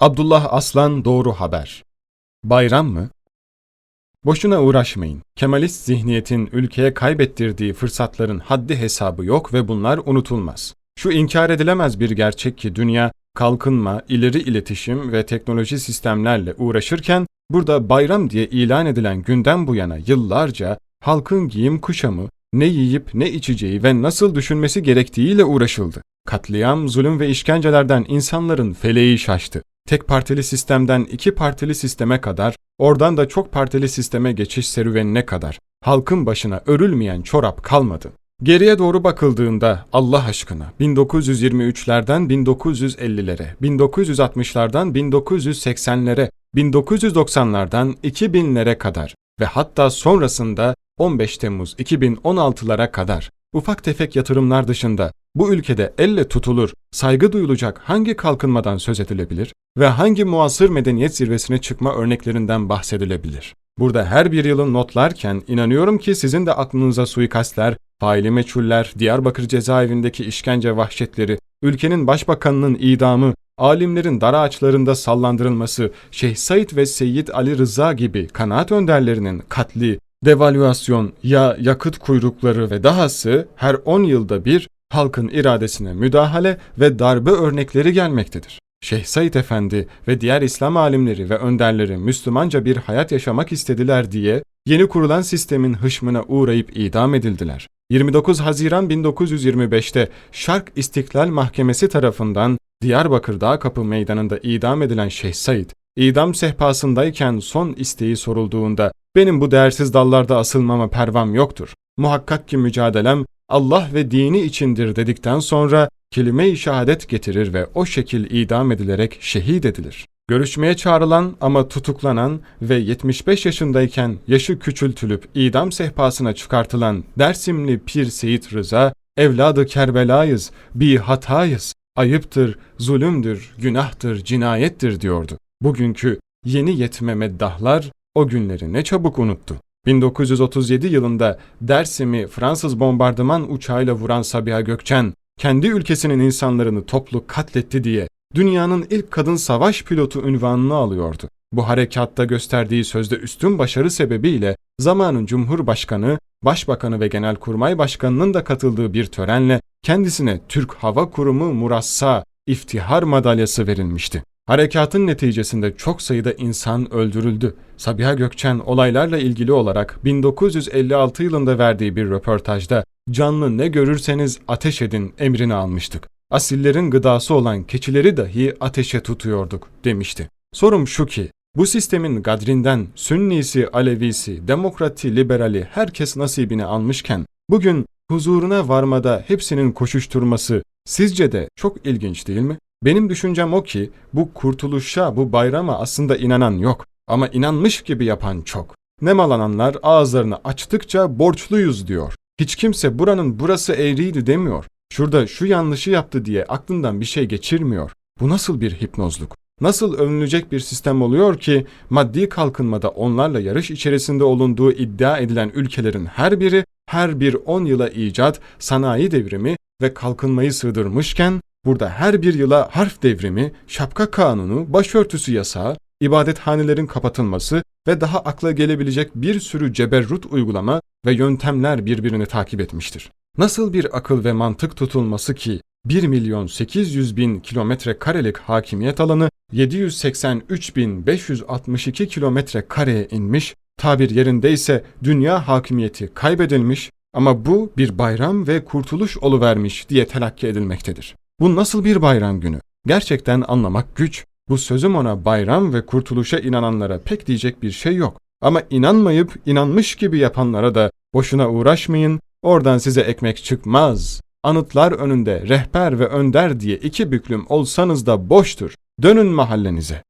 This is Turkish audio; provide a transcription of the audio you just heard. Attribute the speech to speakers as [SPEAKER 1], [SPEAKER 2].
[SPEAKER 1] Abdullah Aslan Doğru Haber Bayram mı? Boşuna uğraşmayın. Kemalist zihniyetin ülkeye kaybettirdiği fırsatların haddi hesabı yok ve bunlar unutulmaz. Şu inkar edilemez bir gerçek ki dünya kalkınma, ileri iletişim ve teknoloji sistemlerle uğraşırken burada bayram diye ilan edilen günden bu yana yıllarca halkın giyim kuşamı, ne yiyip ne içeceği ve nasıl düşünmesi gerektiğiyle uğraşıldı. Katliam, zulüm ve işkencelerden insanların feleği şaştı. Tek partili sistemden iki partili sisteme kadar, oradan da çok partili sisteme geçiş serüvenine kadar halkın başına örülmeyen çorap kalmadı. Geriye doğru bakıldığında Allah aşkına 1923'lerden 1950'lere, 1960'lardan 1980'lere, 1990'lardan 2000'lere kadar ve hatta sonrasında 15 Temmuz 2016'lara kadar ufak tefek yatırımlar dışında bu ülkede elle tutulur, saygı duyulacak hangi kalkınmadan söz edilebilir ve hangi muasır medeniyet zirvesine çıkma örneklerinden bahsedilebilir? Burada her bir yılın notlarken inanıyorum ki sizin de aklınıza suikastler, faili meçhuller, Diyarbakır cezaevindeki işkence vahşetleri, ülkenin başbakanının idamı, alimlerin dar ağaçlarında sallandırılması, Şeyh Said ve Seyyid Ali Rıza gibi kanaat önderlerinin katli, devalüasyon ya yakıt kuyrukları ve dahası her 10 yılda bir halkın iradesine müdahale ve darbe örnekleri gelmektedir. Şeyh Said Efendi ve diğer İslam alimleri ve önderleri Müslümanca bir hayat yaşamak istediler diye yeni kurulan sistemin hışmına uğrayıp idam edildiler. 29 Haziran 1925'te Şark İstiklal Mahkemesi tarafından Diyarbakır Dağ Kapı Meydanı'nda idam edilen Şeyh Said, idam sehpasındayken son isteği sorulduğunda benim bu değersiz dallarda asılmama pervam yoktur. Muhakkak ki mücadelem Allah ve dini içindir dedikten sonra kelime-i şehadet getirir ve o şekil idam edilerek şehit edilir. Görüşmeye çağrılan ama tutuklanan ve 75 yaşındayken yaşı küçültülüp idam sehpasına çıkartılan Dersimli Pir Seyit Rıza, evladı Kerbelayız, bir hatayız, ayıptır, zulümdür, günahtır, cinayettir diyordu. Bugünkü yeni yetme meddahlar o günleri ne çabuk unuttu. 1937 yılında Dersim'i Fransız bombardıman uçağıyla vuran Sabiha Gökçen, kendi ülkesinin insanlarını toplu katletti diye dünyanın ilk kadın savaş pilotu ünvanını alıyordu. Bu harekatta gösterdiği sözde üstün başarı sebebiyle zamanın Cumhurbaşkanı, Başbakanı ve Genelkurmay Başkanı'nın da katıldığı bir törenle kendisine Türk Hava Kurumu Murassa İftihar Madalyası verilmişti. Harekatın neticesinde çok sayıda insan öldürüldü. Sabiha Gökçen olaylarla ilgili olarak 1956 yılında verdiği bir röportajda canlı ne görürseniz ateş edin emrini almıştık. Asillerin gıdası olan keçileri dahi ateşe tutuyorduk demişti. Sorum şu ki bu sistemin gadrinden Sünnisi, Alevisi, Demokrati, Liberali herkes nasibini almışken bugün huzuruna varmada hepsinin koşuşturması sizce de çok ilginç değil mi? Benim düşüncem o ki bu kurtuluşa, bu bayrama aslında inanan yok ama inanmış gibi yapan çok. Nemalananlar ağızlarını açtıkça borçluyuz diyor. Hiç kimse buranın burası eğriydi demiyor. Şurada şu yanlışı yaptı diye aklından bir şey geçirmiyor. Bu nasıl bir hipnozluk? Nasıl övünülecek bir sistem oluyor ki maddi kalkınmada onlarla yarış içerisinde olunduğu iddia edilen ülkelerin her biri her bir 10 yıla icat, sanayi devrimi ve kalkınmayı sığdırmışken burada her bir yıla harf devrimi, şapka kanunu, başörtüsü yasağı, ibadethanelerin kapatılması ve daha akla gelebilecek bir sürü ceberrut uygulama ve yöntemler birbirini takip etmiştir. Nasıl bir akıl ve mantık tutulması ki 1 milyon 800 bin kilometre karelik hakimiyet alanı 783 bin 562 kilometre kareye inmiş, tabir yerindeyse dünya hakimiyeti kaybedilmiş ama bu bir bayram ve kurtuluş oluvermiş diye telakki edilmektedir. Bu nasıl bir bayram günü? Gerçekten anlamak güç. Bu sözüm ona bayram ve kurtuluşa inananlara pek diyecek bir şey yok. Ama inanmayıp inanmış gibi yapanlara da boşuna uğraşmayın, oradan size ekmek çıkmaz. Anıtlar önünde rehber ve önder diye iki büklüm olsanız da boştur. Dönün mahallenize.